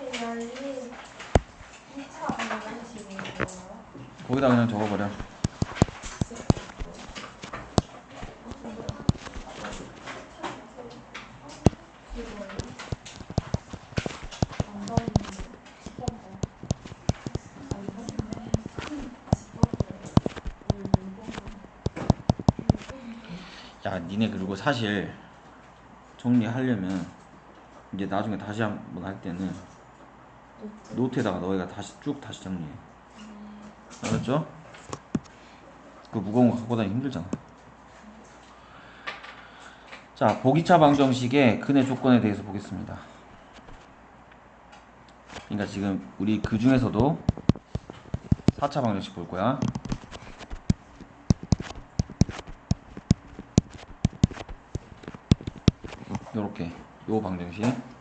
혹시 열린 2차 방정식인 거예요? 거기다 그냥 적어버려. 야, 니네 그리고 사실 정리하려면 이제 나중에 다시 한번 할 때는 노트에다가 너희가 다시 쭉 다시 정리해. 알았죠? 그 무거운 거 갖고 다니기 힘들잖아. 자, 보기차 방정식의 근의 조건에 대해서 보겠습니다. 그러니까 지금 우리 그 중에서도 4차 방정식 볼 거야. 요렇게 요 방정식.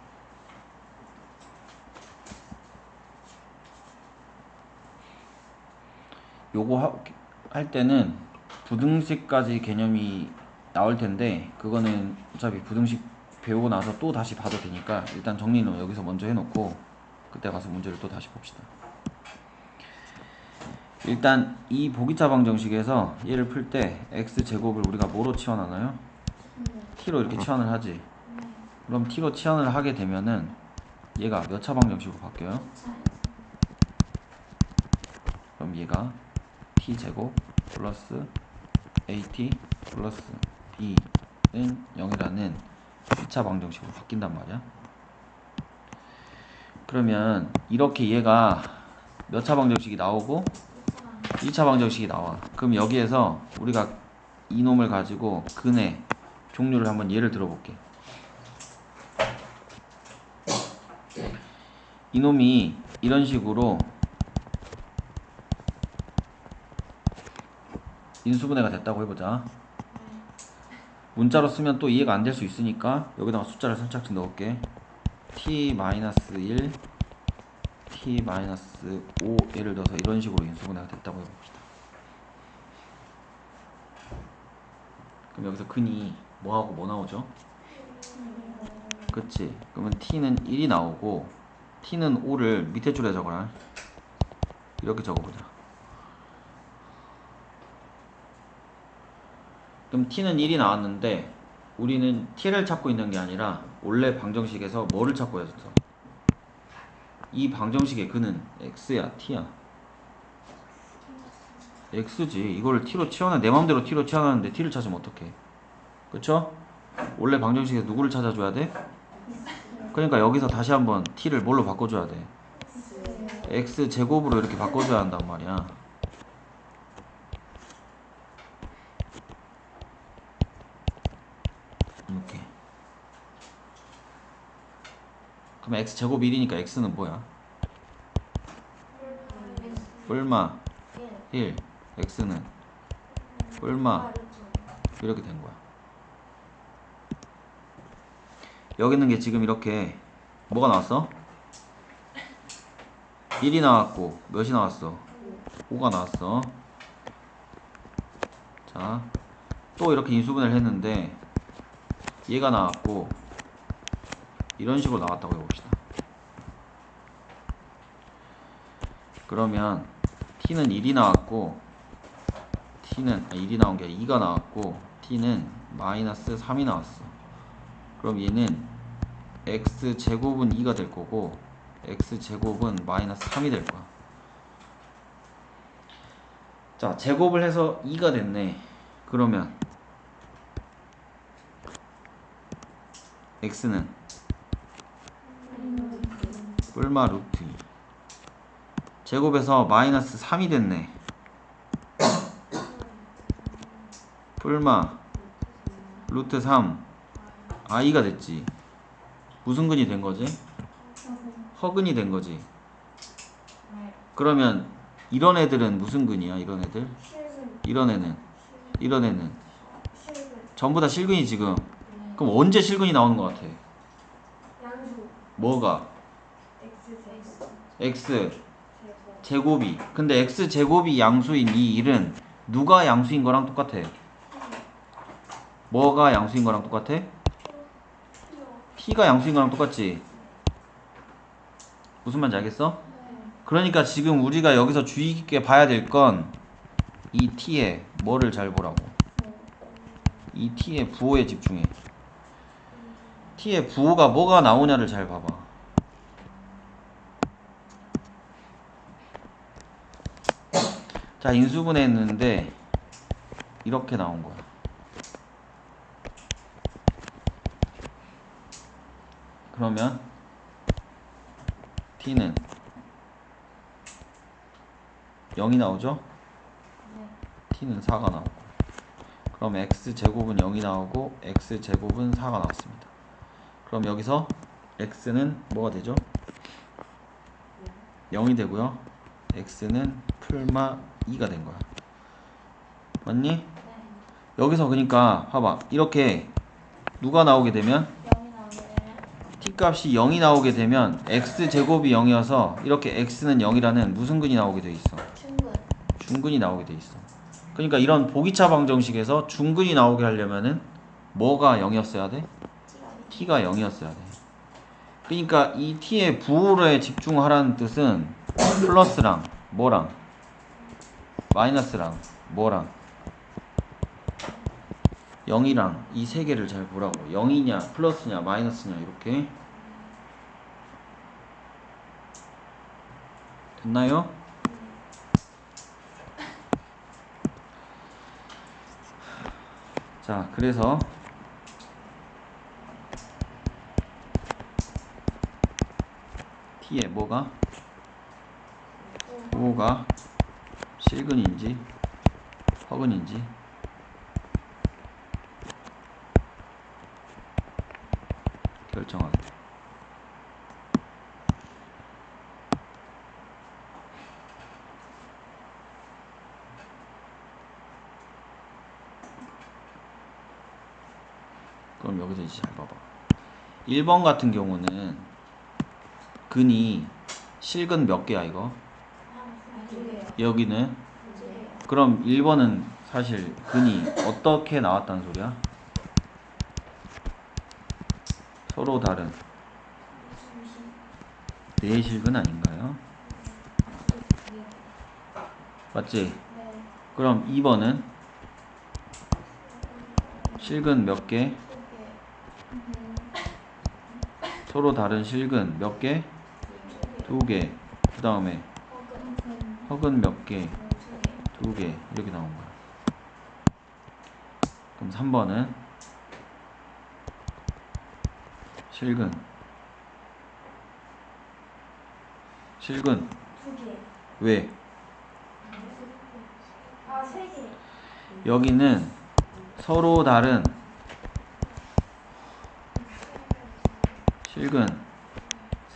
요거 하, 할 때는 부등식까지 개념이 나올 텐데 그거는 어차피 부등식 배우고 나서 또 다시 봐도 되니까 일단 정리는 여기서 먼저 해놓고 그때 가서 문제를 또 다시 봅시다. 일단 이 보기차 방 정식에서 얘를 풀 때 x 제곱을 우리가 뭐로 치환하나요? t로 이렇게 치환을 하지. 그럼 t로 치환을 하게 되면은 얘가 몇 차 방 정식으로 바뀌어요? 그럼 얘가 t 제곱 플러스 at 플러스 b는 0이라는 2차 방정식으로 바뀐단 말이야. 그러면 이렇게 얘가 몇 차 방정식이 나오고 2차 방정식이 나와. 그럼 여기에서 우리가 이놈을 가지고 근의 종류를 한번 예를 들어볼게. 이놈이 이런 식으로 인수분해가 됐다고 해보자. 문자로 쓰면 또 이해가 안 될 수 있으니까 여기다가 숫자를 선착순 넣을게. t-1, t-5 예를 들어서 이런 식으로 인수분해가 됐다고 해봅시다. 그럼 여기서 근이 뭐하고 뭐 나오죠? 그치? 그러면 t는 1이 나오고 t는 5를 밑에 줄에 적어라. 이렇게 적어보자. 그럼 t는 1이 나왔는데 우리는 t를 찾고 있는 게 아니라 원래 방정식에서 뭐를 찾고 있었어? 이 방정식의 근은 x야 t야 x지 이거를 t로 치환해 내 맘대로 t로 치환하는데 t를 찾으면 어떡해 그쵸? 원래 방정식에서 누구를 찾아줘야 돼? 그러니까 여기서 다시 한번 t를 뭘로 바꿔줘야 돼? x 제곱으로 이렇게 바꿔줘야 한단 말이야 이렇게 그럼 x 제곱 1이니까 x는 뭐야? 얼마? 1 x는 얼마? 이렇게 된 거야 여기 있는 게 지금 이렇게 뭐가 나왔어? 1이 나왔고 몇이 나왔어? 5가 나왔어 자 또 이렇게 인수분해를 했는데 얘가 나왔고 이런 식으로 나왔다고 해봅시다. 그러면 t는 1이 나왔고 t는 아, 1이 나온 게 아니라 2가 나왔고 t는 마이너스 3이 나왔어. 그럼 얘는 x 제곱은 2가 될 거고 x 제곱은 마이너스 3이 될 거야. 자 제곱을 해서 2가 됐네. 그러면 x는 뿔마 루트 2 제곱에서 마이너스 3이 됐네 뿔마 루트 3 i가 됐지 무슨 근이 된 거지? 허근이 된 거지 그러면 이런 애들은 무슨 근이야 이런 애들? 이런 애는 이런 애는 전부 다 실근이 지금 그럼 언제 실근이 나오는 것 같아? 뭐가? X 제곱이 근데 x 제곱이 양수인 이 일은 누가 양수인 거랑 똑같아? 뭐가 양수인 거랑 똑같아? t가 양수인 거랑 똑같지? 무슨 말인지 알겠어? 네. 그러니까 지금 우리가 여기서 주의 깊게 봐야 될 건 이 t의 뭐를 잘 보라고. 이 t의 부호에 집중해. t의 부호가 뭐가 나오냐를 잘 봐봐. 자, 인수분해 했는데 이렇게 나온 거야. 그러면 t는 0이 나오죠? 네. t는 4가 나오고 그럼 x 제곱은 0이 나오고 x 제곱은 4가 나왔습니다. 그럼 여기서 x는 뭐가 되죠? 0이 되고요. x는 풀마 2가 된 거야. 맞니? 네. 여기서 그러니까 봐봐. 이렇게 누가 나오게 되면 영이 나오게 되면 t 값이 0이 나오게 되면 x 제곱이 0이어서 이렇게 x는 0이라는 무슨 근이 나오게 돼 있어? 충분. 중근이 나오게 돼 있어. 그러니까 이런 보기차 방정식에서 중근이 나오게 하려면은 뭐가 0이었어야 돼? T가 t가 0이었어야 돼. 그러니까 이 t의 부호에 집중하라는 뜻은 플러스랑 뭐랑 마이너스랑 뭐랑 0이랑 이 세 개를 잘 보라고. 0이냐, 플러스냐, 마이너스냐 이렇게. 됐나요? 자, 그래서 t의 뭐가 부호가 실근인지 허근인지 결정하게 돼. 그럼 여기서 이제 잘 봐봐. 1번 같은 경우는 근이 실근 몇 개야 이거? 여기는. 그럼 1번은 사실 근이 어떻게 나왔다는 소리야? 서로 다른. 내실근 아닌가요? 맞지? 네. 그럼 2번은 실근 몇 개. 서로 다른 실근 몇 개? 두 개. 그 다음에 혹은 몇 개? 두 개. 이렇게 나온 거야. 그럼 3번은 실근. 실근. 두 개. 왜? 아, 세 개. 여기는 서로 다른 실근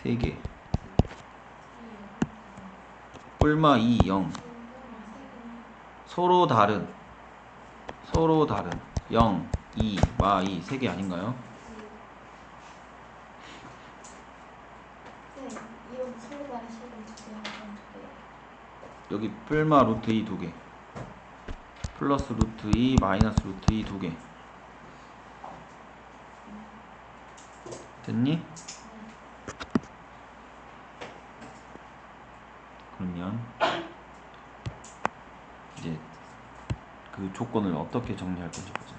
3개 뿔마 2, 0 서로 다른 서로 다른 0, 2, 마 2, 3개 아닌가요? 네. 이거 서로 다른 식은 두 개. 두 개. 여기 뿔마 루트 2 2개 플러스 루트 2, 마이너스 루트 2 2개 됐니? 그러면 이제 그 조건을 어떻게 정리할 건지 보자.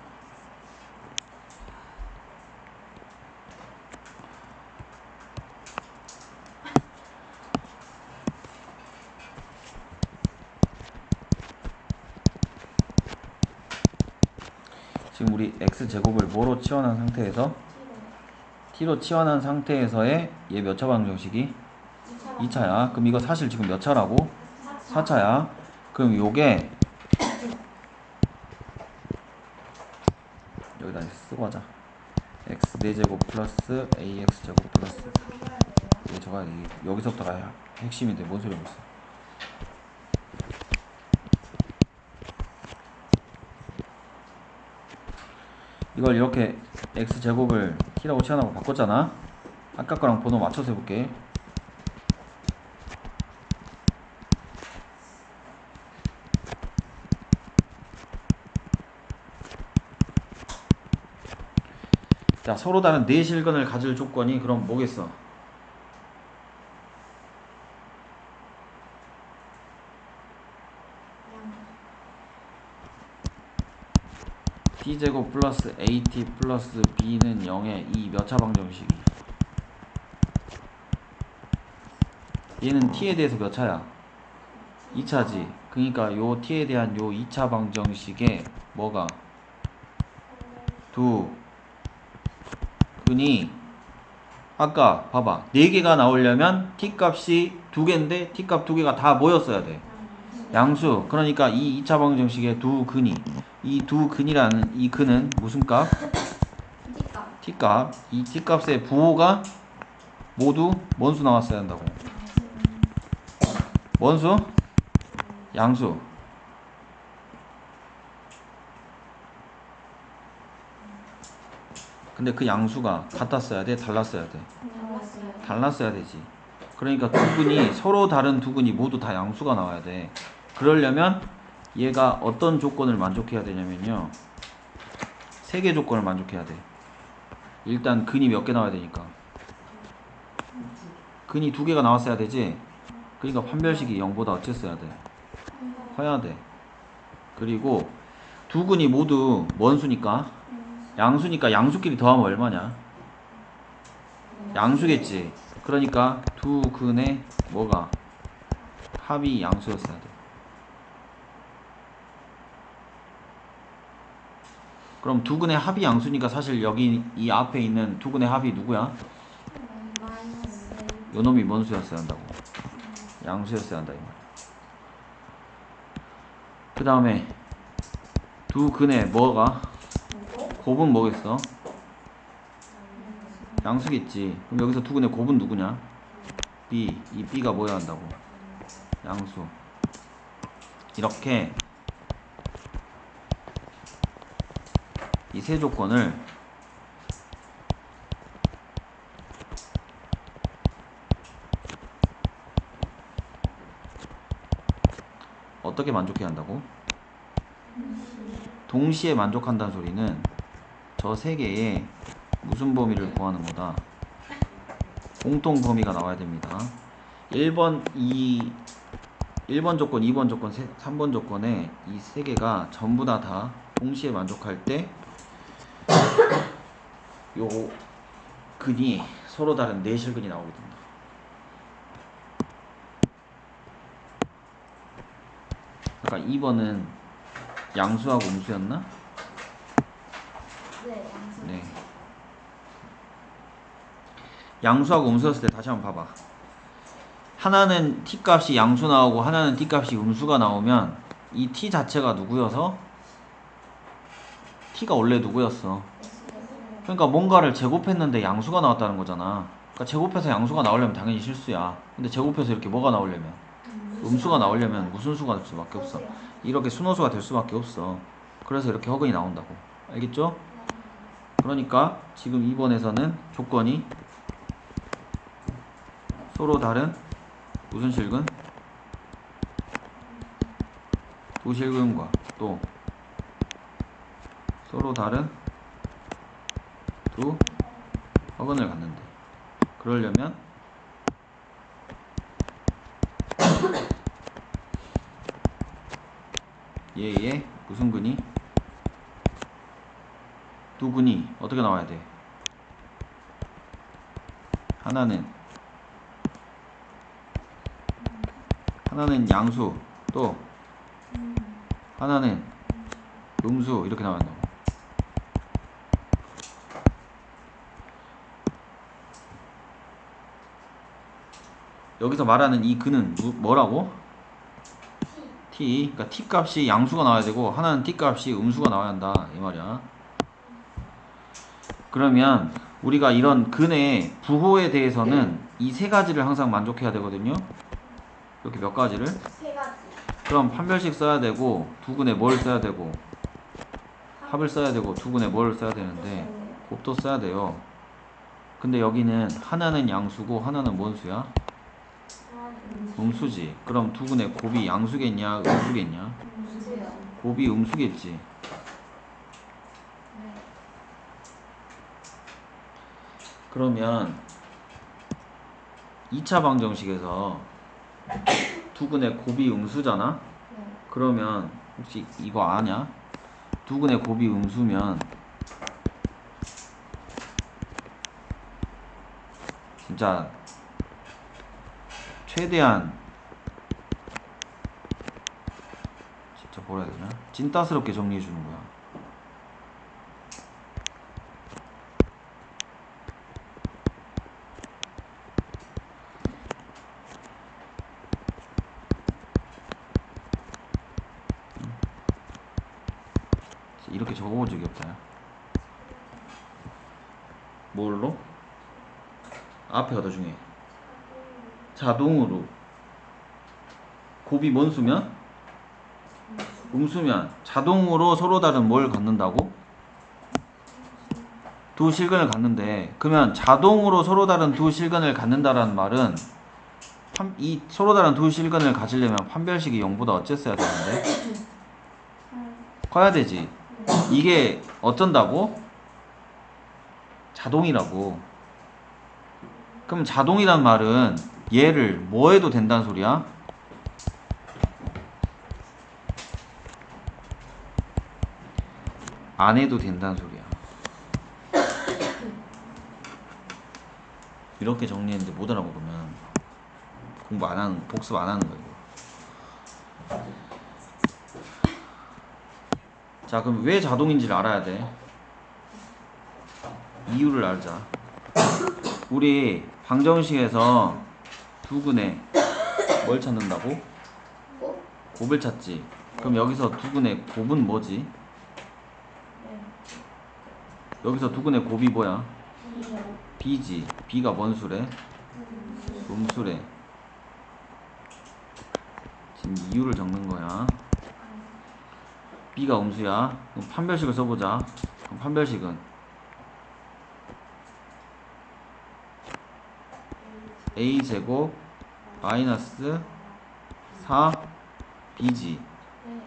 지금 우리 x 제곱을 뭐로 치환한 상태에서 T로. 치환한 상태에서의 얘 몇 차 방 정식이 2차야. 그럼 이거 사실 지금 몇 차라고? 4차야. 그럼 요게 여기다 쓰고 하자. x 4제곱 플러스 ax 제곱 플러스 이게 저가 이- 여기서부터가 핵심인데 뭔 소리 하고 있어. 이걸 이렇게 x 제곱을 t라고 치환하고 바꿨잖아. 아까 거랑 번호 맞춰서 해볼게. 자, 서로 다른 네 내실근을 가질 조건이 그럼 뭐겠어? t제곱 플러스 at 플러스 b는 0의 이 몇차방 정식이 얘는 t에 대해서 몇 차야? 2차지 그니까 요 t에 대한 요 2차 방정식에 뭐가? 두 근이 아까 봐봐 4개가 나오려면 t 값이 2개인데 t 값 2개가 다 모였어야 돼 양수 그러니까 이 2차 방정식의 두 근이 이 두 근이라는 이 근은 무슨 값? 티값. t 값. 이 t 값의 부호가 모두 뭔수 나왔어야 한다고. 뭔 수? 양수. 근데 그 양수가 같았어야 돼, 달랐어야 돼. 달랐어요. 달랐어야 되지. 그러니까 두 근이 서로 다른 두 근이 모두 다 양수가 나와야 돼. 그러려면 얘가 어떤 조건을 만족해야 되냐면요. 세 개 조건을 만족해야 돼. 일단 근이 몇 개 나와야 되니까. 근이 두 개가 나왔어야 되지. 그러니까 판별식이 0보다 어쨌어야 돼. 커야 돼. 그리고 두 근이 모두 뭔 수니까? 양수니까 양수끼리 더하면 얼마냐? 양수겠지. 그러니까 두 근의 뭐가 합이 양수였어야 돼. 그럼 두 근의 합이 양수니까 사실 여기 이 앞에 있는 두 근의 합이 누구야? 요 놈이 뭔 수였어야 한다고? 양수였어야 한다 이 말. 그 다음에 두 근의 뭐가 곱은 뭐겠어? 양수겠지. 그럼 여기서 두 근의 곱은 누구냐? B. 이 B가 뭐야 한다고? 양수. 이렇게 이 세 조건을 어떻게 만족해야 한다고? 동시에 만족한다는 소리는 저 세 개의 무슨 범위를 구하는 거다? 공통 범위가 나와야 됩니다. 1번 이 1번 조건, 2번 조건, 3번 조건에 이 세 개가 전부 다 다 동시에 만족할 때 요 근이 서로 다른 내실근이 나오게 된다. 아까 2번은 양수하고 음수였나? 네, 양수. 네. 양수하고 음수였을 때 다시 한번 봐봐. 하나는 t 값이 양수 나오고 하나는 t 값이 음수가 나오면 이 t 자체가 누구여서 t가 원래 누구였어? 그러니까 뭔가를 제곱했는데 양수가 나왔다는 거잖아. 그러니까 제곱해서 양수가 나오려면 당연히 실수야. 근데 제곱해서 이렇게 뭐가 나오려면 음수가 나오려면 무슨 수가 될 수밖에 없어. 이렇게 순호수가 될 수밖에 없어. 그래서 이렇게 허근이 나온다고. 알겠죠? 그러니까 지금 2번에서는 조건이 서로 다른 무슨 실근? 두 실근과 또 서로 다른 두 허근을 갖는데 그러려면 얘의 무슨 근이 두 근이 어떻게 나와야 돼? 하나는 하나는 양수 또 하나는 음수 이렇게 나온다고. 여기서 말하는 이 근은 무- 뭐라고? t. 그러니까 t 값이 양수가 나와야 되고 하나는 t 값이 음수가 나와야 한다 이 말이야. 그러면 우리가 이런 근의 부호에 대해서는 이 세 가지를 항상 만족해야 되거든요. 이렇게 몇 가지를? 세 가지. 그럼 판별식 써야 되고 두 근에 뭘 써야 되고 합을 써야 되고 두 근에 뭘 써야 되는데 곱도 써야 돼요. 근데 여기는 하나는 양수고 하나는 뭔 수야? 음수지. 그럼 두 근의 곱이 양수겠냐 음수겠냐? 곱이 음수겠지. 네. 그러면 2차 방정식에서 두 근의 곱이 음수잖아? 네. 그러면 혹시 이거 아냐? 두 두근의 곱이 음수면 진짜 최대한 진짜 뭐라 해야 되나 찐따스럽게 정리해 주는 거야 이렇게 적어본 적이 없다. 뭘로? 앞에가 더 중요해. 자동으로. 곱이 뭔 수면? 음수면. 자동으로 서로 다른 뭘 갖는다고? 두 실근을 갖는데, 그러면 자동으로 서로 다른 두 실근을 갖는다라는 말은 판- 이 서로 다른 두 실근을 가지려면 판별식이 0보다 어쨌어야 되는데 커야 되지. 이게 어쩐다고? 자동이라고. 그럼 자동이란 말은 얘를 뭐 해도 된다는 소리야? 안 해도 된다는 소리야. 이렇게 정리했는데 못 알아먹으면 공부 안 하는, 복습 안 하는 거예요. 자, 그럼 왜 자동인지를 알아야 돼. 이유를 알자. 우리 방정식에서 두근의 뭘 찾는다고? 곱? 곱을 찾지. 그럼 여기서 두근의 곱은 뭐지? 네. 여기서 두근의 곱이 뭐야? b지. b가 뭔 수래? 음수래. 지금 이유를 적는 거야. b가 음수야. 그럼 판별식을 써보자. 그럼 판별식은 a 제곱 마이너스 4 b지. 네.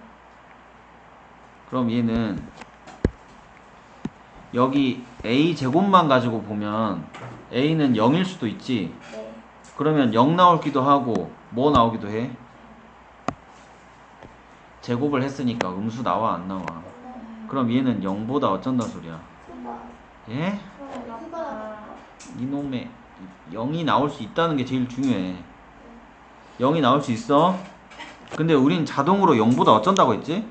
그럼 얘는 여기 a 제곱만 가지고 보면 a는 0일 수도 있지. 네. 그러면 0 나오기도 하고 뭐 나오기도 해? 제곱을 했으니까 음수 나와 안 나와? 그럼 얘는 0보다 어쩐다 소리야? 예? 이놈의 0이 나올 수 있다는 게 제일 중요해. 0이 나올 수 있어? 근데 우린 자동으로 0보다 어쩐다고 했지?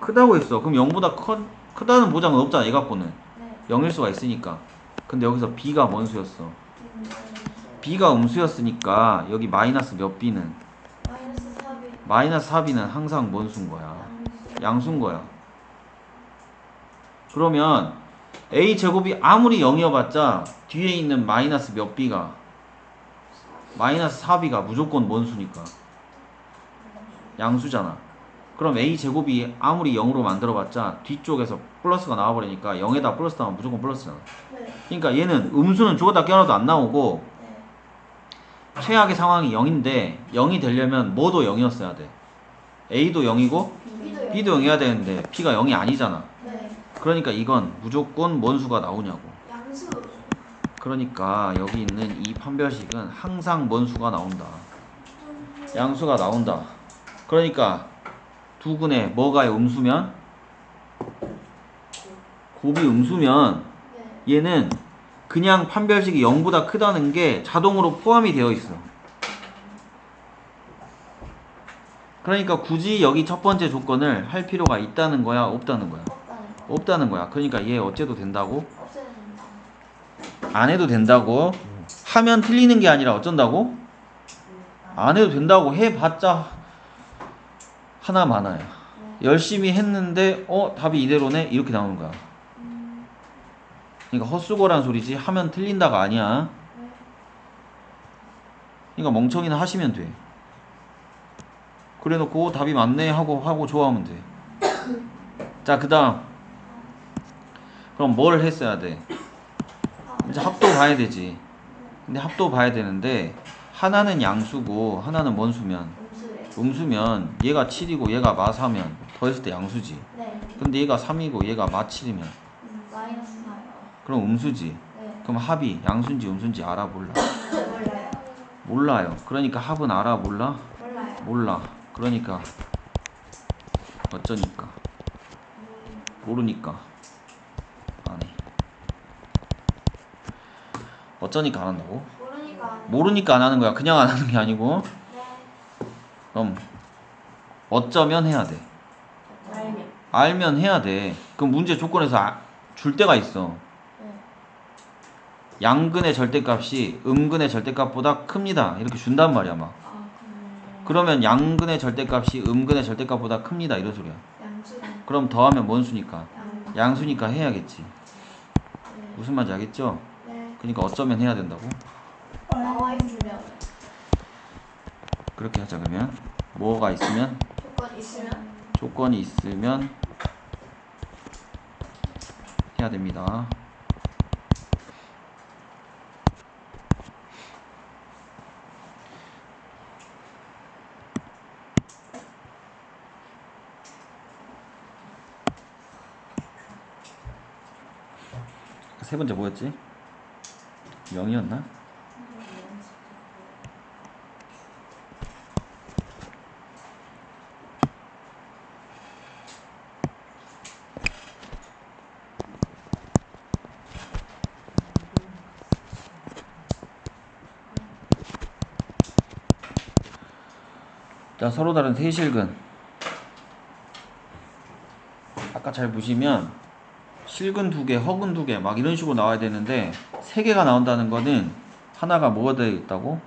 크다고 했어. 그럼 0보다 커, 크다는 보장은 없잖아. 얘 갖고는. 네. 0일 수가 있으니까. 근데 여기서 b가 뭔 수였어? 음, b가 음수였으니까 여기 마이너스 몇 b는? 마이너스 4비. 마이너스 4b는 항상 뭔 수인 거야? 양수인 거야. 그러면 a 제곱이 아무리 0이어봤자 뒤에 있는 마이너스 몇 b가 마이너스 4b가 무조건 뭔 수니까 양수잖아. 그럼 a 제곱이 아무리 0으로 만들어봤자 뒤쪽에서 플러스가 나와버리니까 0에다 플러스 나오면 무조건 플러스잖아. 네. 그러니까 얘는 음수는 죽었다 깨어나도 안 나오고 네. 최악의 상황이 0인데 0이 되려면 뭐도 0이었어야 돼. a도 0이고 B도요. b도 0이어야 되는데 p가 0이 아니잖아. 네. 그러니까 이건 무조건 뭔 수가 나오냐고. 양수. 그러니까 여기 있는 이 판별식은 항상 뭔 수가 나온다. 양수가 나온다. 그러니까 두근에 뭐가 음수면 곱이 음수면 네. 얘는 그냥 판별식이 0보다 크다는 게 자동으로 포함이 되어 있어. 그러니까 굳이 여기 첫 번째 조건을 할 필요가 있다는 거야, 없다는 거야? 없다는 거. 거야. 그러니까 얘 어째도 된다고? 없애야 된다. 안 해도 된다고? 하면 틀리는 게 아니라 어쩐다고? 안 해도 된다고 해봤자 하나 많아요. 네. 열심히 했는데 어 답이 이대로네 이렇게 나오는 거야. 음, 그러니까 헛수고란 소리지 하면 틀린다가 아니야. 네. 그러니까 멍청이는 하시면 돼. 그래놓고 답이 맞네 하고 하고 좋아하면 돼. 자 그다음 그럼 뭘 했어야 돼? 아, 이제 합도 봐야 되지. 근데 합도 봐야 되는데 하나는 양수고 하나는 뭔 수면? 음수면 얘가 7이고 얘가 마 4면 더했을 때 양수지. 네. 근데 얘가 3이고 얘가 마 7이면 음, 마이너스 4요. 그럼 음수지. 네. 그럼 합이 양수인지 음수인지 알아 몰라? 몰라요. 몰라요. 그러니까 합은 알아 몰라? 몰라요. 몰라. 그러니까 어쩌니까. 음, 모르니까 안 해. 어쩌니까 안 한다고? 모르니까 안 해. 모르니까 안 하는 거야. 그냥 안 하는 게 아니고. 네. 그럼 어쩌면 해야 돼. 알면. 알면 해야 돼. 그럼 문제 조건에서 아- 줄 때가 있어. 네. 양근의 절대값이 음근의 절대값보다 큽니다. 이렇게 준단 말이야, 막. 아. 그러면 양근의 절대값이 음근의 절대값보다 큽니다. 이런 소리야. 그럼 더하면 뭔 수니까? 양. 양수니까 해야겠지. 네. 무슨 말인지 알겠죠? 네. 그러니까 어쩌면 해야 된다고? 나와 있으면 그렇게 하자 그러면 뭐가 있으면 조건 있으면 조건이 있으면 해야 됩니다. 세 번째 뭐였지? 0이었나? 자, 서로 다른 세실근. 아까 잘 보시면 실근 두 개, 허근 두 개, 막 이런 식으로 나와야 되는데 세 개가 나온다는 거는 하나가 뭐가 되어 있다고?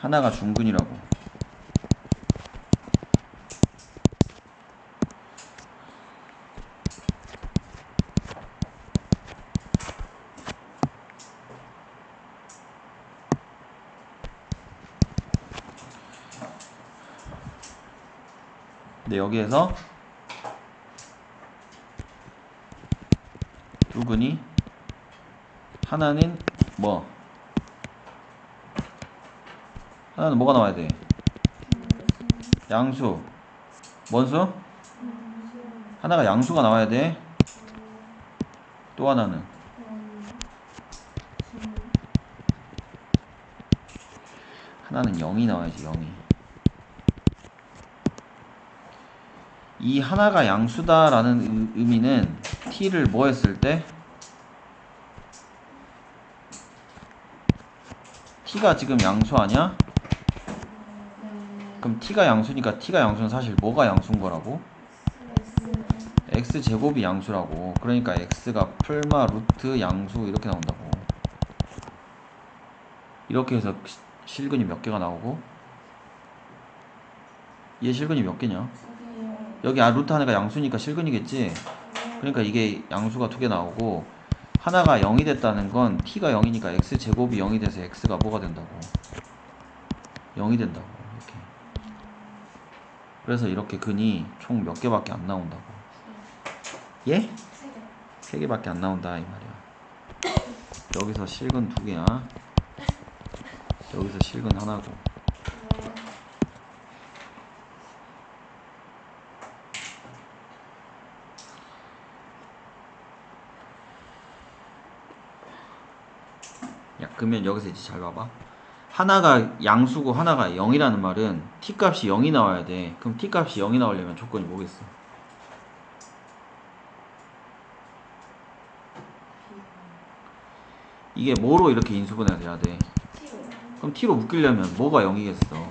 하나가 중근이라고. 근데 여기에서 두 근이 하나는 뭐? 하나는 뭐가 나와야 돼? 양수. 뭔 수? 하나가 양수가 나와야 돼. 또 하나는 하나는 0이 나와야지 0이. 이 하나가 양수다라는 의- 의미는 t를 뭐 했을 때 t가 지금 양수 아니야? 그럼 t가 양수니까 t가 양수는 사실 뭐가 양수인 거라고? x 제곱이 양수라고. 그러니까 x가 풀마 루트 양수 이렇게 나온다고. 이렇게 해서 시- 실근이 몇 개가 나오고 얘 실근이 몇 개냐? 여기 아 루트 하나가 양수니까 실근이겠지. 그러니까 이게 양수가 두 개 나오고 하나가 0이 됐다는 건 t가 0이니까 x 제곱이 0이 돼서 x가 뭐가 된다고? 0이 된다고. 이렇게. 그래서 이렇게 근이 총 몇 개밖에 안 나온다고. 예? 세 개밖에 안 나온다 이 말이야. 여기서 실근 두 개야. 여기서 실근 하나고. 야, 그러면 여기서 이제 잘 봐봐. 하나가 양수고 하나가 0이라는 말은 t 값이 0이 나와야 돼. 그럼 t 값이 0이 나오려면 조건이 뭐겠어? 이게 뭐로 이렇게 인수분해가 돼야 돼? 그럼 t로 묶이려면 뭐가 0이겠어?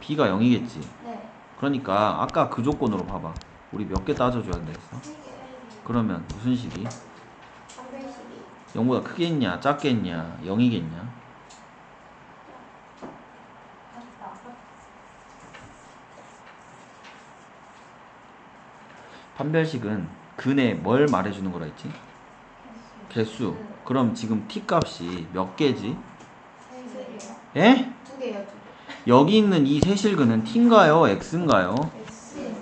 b가 0이겠지. 네. 그러니까 아까 그 조건으로 봐봐. 우리 몇 개 따져줘야 개. 그러면 무슨 식이? 312. 0보다 크겠냐, 작겠냐, 0이겠냐? 맞다. 판별식은 근에 뭘 말해주는 거라 했지? 개수. 그럼 지금 t 값이 몇 개지? 예? 두 개요. 여기 있는 이 세실근은 t인가요? x인가요? X.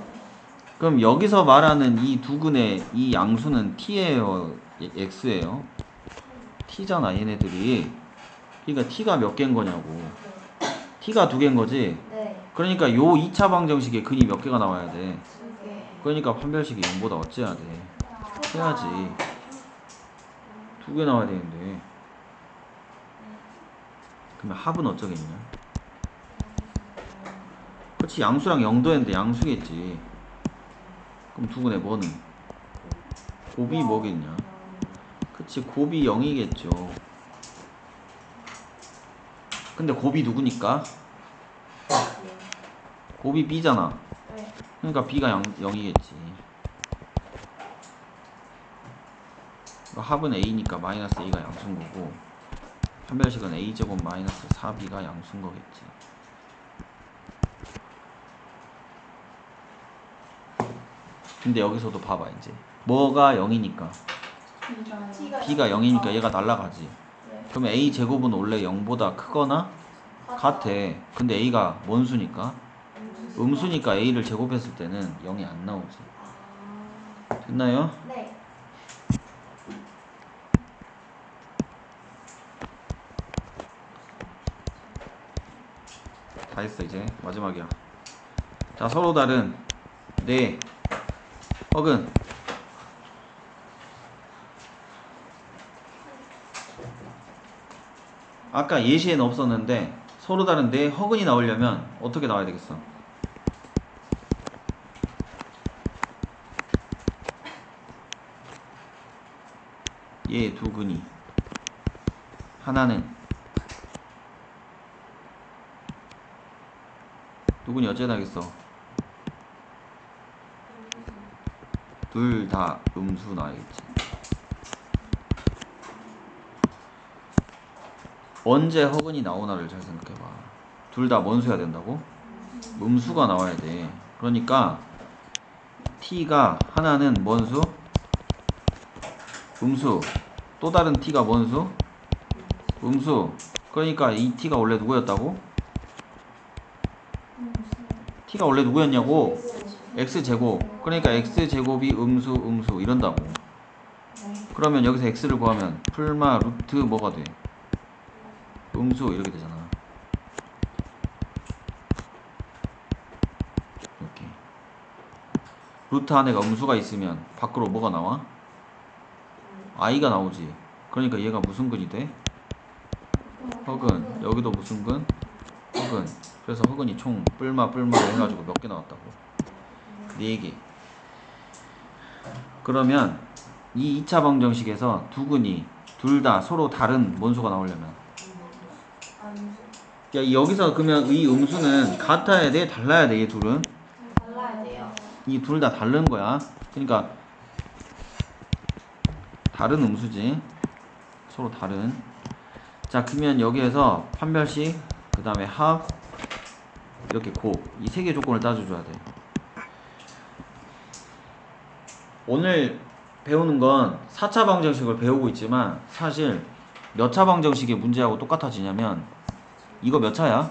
그럼 여기서 말하는 이 두 근의 이 양수는 t예요? x예요? T잖아 얘네들이. 그러니까 t가 몇 개인 거냐고. t가 두 개인 거지. 네. 그러니까 요 2차 방정식에 근이 몇 개가 나와야 돼. 두 개. 그러니까 판별식이 0보다 어째야 돼. 해야지. 두 개 나와야 되는데. 그러면 합은 어쩌겠냐? 그렇지 양수랑 0도했는데 양수겠지. 그럼 두근의 뭐는? 곱이 뭐겠냐? 그치 곱이 0이겠죠. 근데 곱이 누구니까? 곱이 b잖아. 네. 그러니까 b가 0, 0이겠지. 합은 a니까 마이너스 a가 양수인 거고 판별식은 a제곱 마이너스 4b가 양수인 거겠지. 근데 여기서도 봐봐 이제 뭐가 0이니까 T가 b가 0이니까 얘가 날라가지. 네. 그러면 a 제곱은 원래 0보다 크거나 같아. 근데 a가 뭔 수니까? 음수니까 a를 제곱했을 때는 0이 안 나오지. 아, 됐나요? 네. 다 했어 이제 마지막이야. 자 서로 다른 네 허근 아까 예시에는 없었는데 서로 다른 네 허근이 나오려면 어떻게 나와야 되겠어? 얘 두 근이 하나는 누구니 어째 나겠어? 둘 다 음수 나야겠지. 언제 허근이 나오나를 잘 생각해봐. 둘 다 뭔 수야 된다고? 음수가 나와야 돼. 그러니까 t가 하나는 뭔 수? 음수. 또 다른 t가 뭔 수? 음수. 그러니까 이 t가 원래 누구였다고? t가 원래 누구였냐고? x제곱 그러니까 x제곱이 음수 음수 이런다고 그러면 여기서 x를 구하면 풀마 루트 뭐가 돼? 음수 이렇게 되잖아. 이렇게. 루트 안에가 음수가 있으면 밖으로 뭐가 나와? i가 나오지. 그러니까 얘가 무슨 근이 돼? 허근. 여기도 무슨 근? 허근. 그래서 허근이 총 뿔마 뿔마 해가지고 몇 개 나왔다고? 4개. 그러면 이 2차 방정식에서 두 근이 둘 다 서로 다른 뭔수가 나오려면 야 여기서 그러면 이 음수는 같아야 돼 달라야 돼 이 둘은? 달라야 돼요. 이 둘 다 다른 거야. 그러니까 다른 음수지. 서로 다른. 자 그러면 여기에서 판별식 그 다음에 합 이렇게 곱 이 세 개 조건을 따져줘야 돼. 오늘 배우는 건 4차 방정식을 배우고 있지만 사실 몇 차 방정식의 문제하고 똑같아지냐면 이거 몇 차야?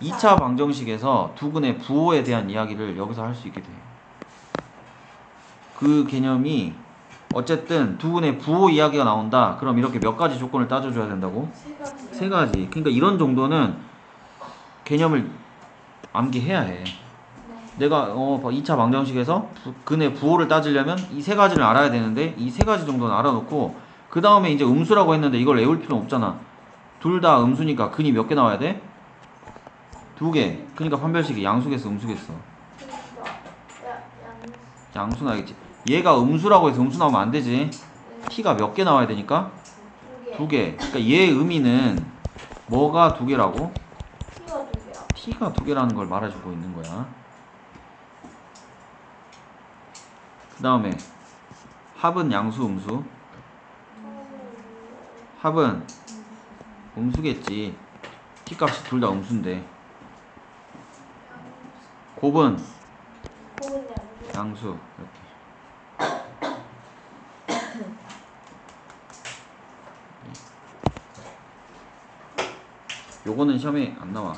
2차 방정식에서 두근의 부호에 대한 이야기를 여기서 할 수 있게 돼. 그 개념이 어쨌든 두근의 부호 이야기가 나온다. 그럼 이렇게 몇 가지 조건을 따져줘야 된다고? 세 가지. 세 가지. 그러니까 이런 정도는 개념을 암기해야 해. 네. 내가 어 2차 방정식에서 부- 근의 부호를 따지려면 이 세 가지를 알아야 되는데 이 세 가지 정도는 알아놓고 그 다음에 이제 음수라고 했는데 이걸 외울 필요는 없잖아. 둘 다 음수니까 근이 몇 개 나와야 돼? 두 개. 그러니까 판별식이 양수겠어, 음수겠어. 양수 나겠지. 얘가 음수라고 해서 음수 나오면 안 되지. 네. t가 몇 개 나와야 되니까 두 개. 그러니까 얘의 의미는 뭐가 두 개라고? T가 두 개라는 걸 말해주고 있는 거야. 그 다음에 합은 양수, 음수. 합은 음수겠지. t 값이 둘 다 음수인데. 곱은 양수. 이렇게. 요거는 시험에 안 나와.